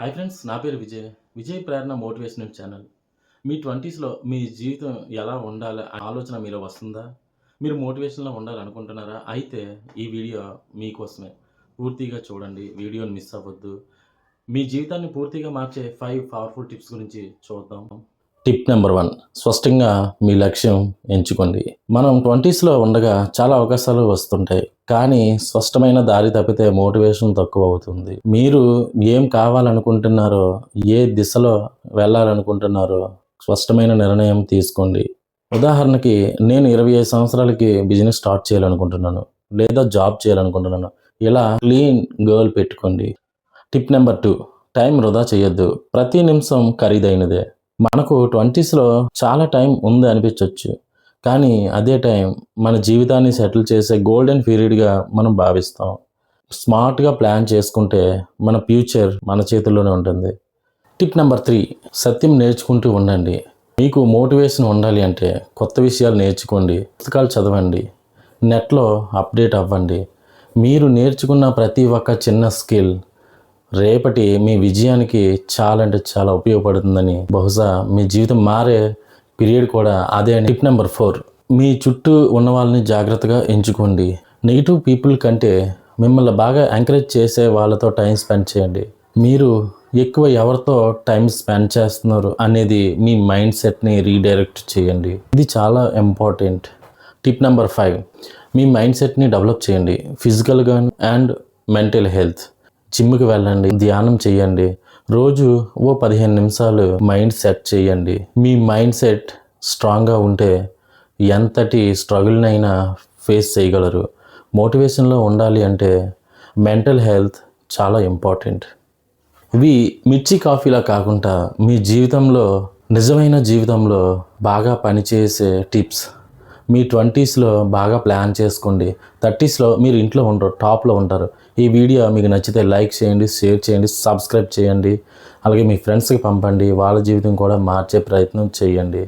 Hi friends నా పేరు Vijay. Vijay Prerana motivational channel. మీ ట్వంటీస్లో మీ జీవితం ఎలా ఉండాలి అనే ఆలోచన మీలో వస్తుందా? మీరు మోటివేషన్లో ఉండాలనుకుంటున్నారా? అయితే ఈ వీడియో మీకోసమే. పూర్తిగా చూడండి వీడియోని మిస్ అవ్వద్దు. మీ జీవితాన్ని పూర్తిగా మార్చే ఫైవ్ పవర్ఫుల్ టిప్స్ గురించి చూద్దాం. టిప్ నెంబర్ వన్ స్పష్టంగా మీ లక్ష్యం ఎంచుకోండి. మనం ట్వంటీస్లో ఉండగా చాలా అవకాశాలు వస్తుంటాయి కానీ స్పష్టమైన దారి తప్పితే మోటివేషన్ తక్కువ అవుతుంది. మీరు ఏం కావాలనుకుంటున్నారో ఏ దిశలో వెళ్ళాలనుకుంటున్నారో స్పష్టమైన నిర్ణయం తీసుకోండి. ఉదాహరణకి నేను ఇరవై ఐదు సంవత్సరాలకి బిజినెస్ స్టార్ట్ చేయాలనుకుంటున్నాను లేదా జాబ్ చేయాలనుకుంటున్నాను ఇలా క్లీన్ గర్ల్ పెట్టుకోండి. టిప్ నెంబర్ టూ టైం వృధా చేయొద్దు ప్రతి నిమిషం ఖరీదైనదే. మనకు ట్వంటీస్లో చాలా టైం ఉంది అనిపించవచ్చు కానీ అదే టైం మన జీవితాన్ని సెటిల్ చేసే గోల్డెన్ పీరియడ్గా మనం భావిస్తాం. స్మార్ట్గా ప్లాన్ చేసుకుంటే మన ఫ్యూచర్ మన చేతుల్లోనే ఉంటుంది. టిప్ నెంబర్ త్రీ సత్యం నేర్చుకుంటూ ఉండండి. మీకు మోటివేషన్ ఉండాలి అంటే కొత్త విషయాలు నేర్చుకోండి పుస్తకాలు చదవండి నెట్లో అప్డేట్ అవ్వండి. మీరు నేర్చుకున్న ప్రతి ఒక్క చిన్న స్కిల్ రేపటి మీ విజయానికి చాలా అంటే చాలా ఉపయోగపడుతుందని బహుశా మీ జీవితం మారే పీరియడ్ కూడా అదే అని టిప్ నెంబర్ ఫోర్. మీ చుట్టూ ఉన్న వాళ్ళని జాగ్రత్తగా ఎంచుకోండి. నెగిటివ్ పీపుల్ కంటే మిమ్మల్ని బాగా ఎంకరేజ్ చేసే వాళ్ళతో టైం స్పెండ్ చేయండి. మీరు ఎక్కువ ఎవరితో టైం స్పెండ్ చేస్తున్నారు అనేది మీ మైండ్ సెట్ని రీడైరెక్ట్ చేయండి. ఇది చాలా ఇంపార్టెంట్. Tip number five. మీ మైండ్ సెట్ని డెవలప్ చేయండి. ఫిజికల్గా అండ్ మెంటల్ హెల్త్. జిమ్కి వెళ్ళండి ధ్యానం చేయండి. రోజు ఓ పదిహేను నిమిషాలు మైండ్ సెట్ చేయండి. మీ మైండ్ సెట్ స్ట్రాంగ్గా ఉంటే ఎంతటి స్ట్రగుల్నైనా ఫేస్ చేయగలరు. మోటివేషన్లో ఉండాలి అంటే మెంటల్ హెల్త్ చాలా ఇంపార్టెంట్. ఇవి మిర్చి కాఫీలా కాకుండా మీ జీవితంలో నిజమైన జీవితంలో బాగా పనిచేసే టిప్స్. మీ ట్వంటీస్లో బాగా ప్లాన్ చేసుకోండి. థర్టీస్లో మీరు ఇంట్లో ఉండరు టాప్లో ఉంటారు. ఈ వీడియో మీకు నచ్చితే లైక్ చేయండి షేర్ చేయండి సబ్స్క్రైబ్ చేయండి. అలాగే మీ ఫ్రెండ్స్కి పంపండి వాళ్ళ జీవితం కూడా మార్చే ప్రయత్నం చేయండి.